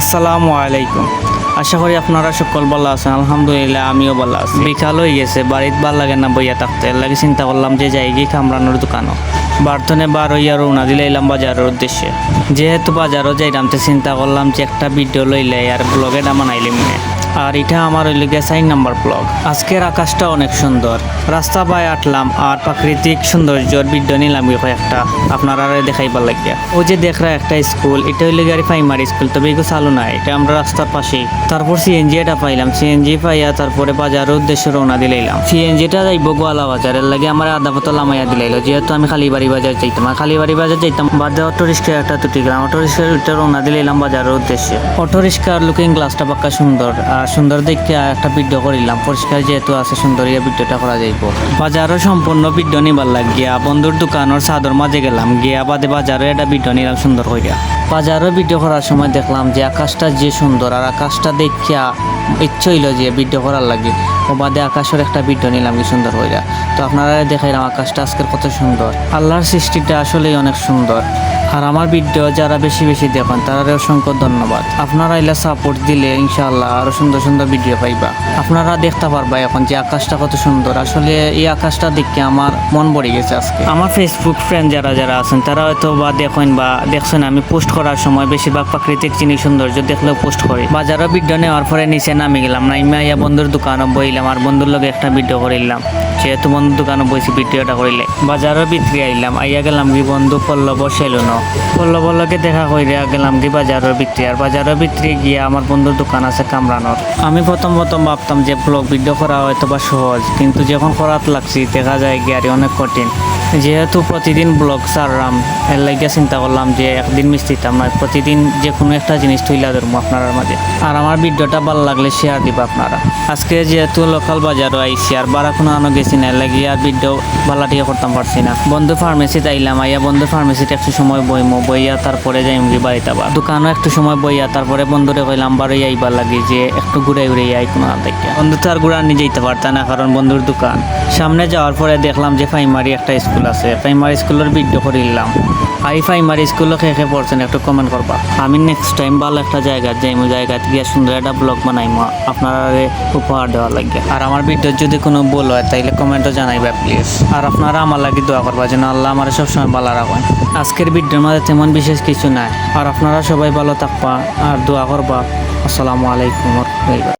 আসসালামু আলাইকুম। আশা করি আপনারা সকল ভালো আছেন। আলহামদুলিল্লাহ, আমিও ভালো আছি। বিকাল হয়ে গেছে, বাড়িতে ভালো লাগে না বইয়া থাকতে। লাগে চিন্তা করলাম যে যাই গিয়ে কামরানোর দোকানও। বার্থনে বার হইয়া রওনা দিলে এলাম বাজারের উদ্দেশ্যে। যেহেতু বাজারও যাইলাম, তো চিন্তা করলাম যে একটা ভিডিও লইলে আর ব্লগে ডামা নাইলিম আর এটা আমার হইল গিয়ে সাইন নাম্বার ব্লগ আজকের আকাশটা অনেক সুন্দর। রাস্তা বাই আটলাম আর প্রাকৃতিক সৌন্দর্যর ভিডিও নিলাম একটা আপনারা দেখাইবার লাগিয়া। ও যে দেখরা একটা স্কুল এটা হইলে গাড়ি প্রাইমারি স্কুল তবে এগুলো চালু নাই, এটা আমরা রাস্তার পাশেই। তারপর সিএনজি এটা পাইলাম। সিএনজি পাইয়া তারপরে বাজারের উদ্দেশ্যে রওনা দিলাম সিএনজিটা যাইব গোয়ালা বাজারের লাগে আমার আধা বোতল লামাইয়া দিলাইল যেহেতু আমি খালিবাড়ি বাজার যাইতাম, আর খালিবাড়ি বাজার যাইতাম, বাদে অটো রিক্সা একটা তুটি গেলাম অটো রিক্সা রওনা দিলাম বাজারের উদ্দেশ্যে। অটো রিক্সার লুকিং গ্লাসটা পাক্কা সুন্দর। আর সুন্দর দেখে একটা ভিডিও করিলাম। পরিষ্কার যেহেতু আছে, সুন্দর ইয়ে ভিডিওটা করা যাইব। বাজারও সম্পূর্ণ ভিডিও নিবার লাগিয়া বন্ধুর দোকানের চাদর মাঝে গেলাম, গিয়া বাদে বাজারও একটা ভিডিও নিলাম সুন্দর করিয়া বাজারও ভিডিও করার সময় দেখলাম যে, আকাশটা যে সুন্দর, আর আকাশটা দেখিয়া ইচ্ছে হইল যে ভিডিও করার লাগে। ও বাদে আকাশের একটা ভিডিও নিলাম কি সুন্দর হইয়া তো আপনারা দেখাইলাম আকাশটা আজকের কত সুন্দর। আল্লাহর সৃষ্টিটা আসলেই অনেক সুন্দর। আর আমার ভিডিও যারা বেশি বেশি দেখেন তারা অসংখ্য ধন্যবাদ। আপনারা এলা সাপোর্ট দিলে ইনশাআল্লাহ আরও সুন্দর সুন্দর ভিডিও পাইবা। আপনারা দেখতে পারবা এখন যে আকাশটা কত সুন্দর। আসলে এই আকাশটা দেখে আমার মন ভরে গেছে আজকে। আমার ফেসবুক ফ্রেন্ড যারা যারা আছেন, তারা হয়তো বা দেখেন বা দেখছেন আমি পোস্ট করার সময় বেশিরভাগ প্রাকৃতিক জিনিস সৌন্দর্য দেখলেও পোস্ট করি। বাজারও ভিডিও নেওয়ার পরে নিচে নামে গেলাম নাইমা ইয়া বন্ধুর দোকানও বইলাম আর বন্ধুর লগে একটা ভিডিও করিলাম। যেহেতু বন্ধুর দোকানও বইছি ভিডিওটা করিলে। বাজারও বিক্রি আইলাম, আইয়া গেলাম কি বন্ধু পল্লব সেলুন পল্লব লগে দেখা কইরা গেলাম কি বাজারের বিক্রি। আর বাজারের বিক্রি গিয়ে আমার বন্ধুর দোকান আছে কামরানোর। আমি প্রথম প্রথম ভাবতাম যে ব্লগ ভিডিও করা হয়তো বা সহজ, কিন্তু যখন করাত লাগছি, দেখা যায় কি আর অনেক কঠিন। যেহেতু প্রতিদিন ব্লগ সারলাম এর লাগে চিন্তা করলাম যে একদিন মিস দিতাম না প্রতিদিন যে কোনো একটা জিনিস তুইলা ধরবো আপনার মাঝে। আর আমার ভিডিওটা ভালো লাগলে শেয়ার দিব আপনারা। আজকে যেহেতু লোকাল বাজারও আইসি আর বারা কোনো আনো গেছি না, এর লাগে আর ভিডিও ভালো দিয়ে করতাম পারছি না। বন্ধু ফার্মেসিতে আইলাম, আইয়া বন্ধু ফার্মেসিতে একটু সময় বইমো বইয়া তারপরে যাইম কি বাড়িতে আবার। দোকানও একটু সময় বইয়া, তারপরে বন্ধুরে কইলাম বারো আইবার লাগে যে একটু ঘুরে ঘুরে আই কোনো দেখে বন্ধু তো আর ঘুরা নিয়ে যেতে পারতাম না, কারণ বন্ধুর দোকান। সামনে যাওয়ার পরে দেখলাম যে প্রাইমারি একটা স্কুল আছে। প্রাইমারি স্কুলের ভিডিও করিলাম আই, প্রাইমারি স্কুলও খেয়ে খেয়ে পড়ছেন একটু কমেন্ট করবা। আমি নেক্সট টাইম ভালো একটা জায়গা যাইমু, জায়গাতে গিয়ে সুন্দর একটা ব্লগ বানাইমু। আপনারা উপহার দেওয়া লাগে আর আমার ভিডিওর যদি কোনো ভুল হয়, তাইলে কমেন্টও জানাইবা প্লিজ আর আপনারা আমার লাগে দোয়া করবা যেন আল্লাহ আমার সবসময় ভালো রাখেন। আজকের ভিডিওর মধ্যে তেমন বিশেষ কিছু নাই। আর আপনারা সবাই ভালো থাকবা আর দোয়া করবা। আসসালামু আলাইকুম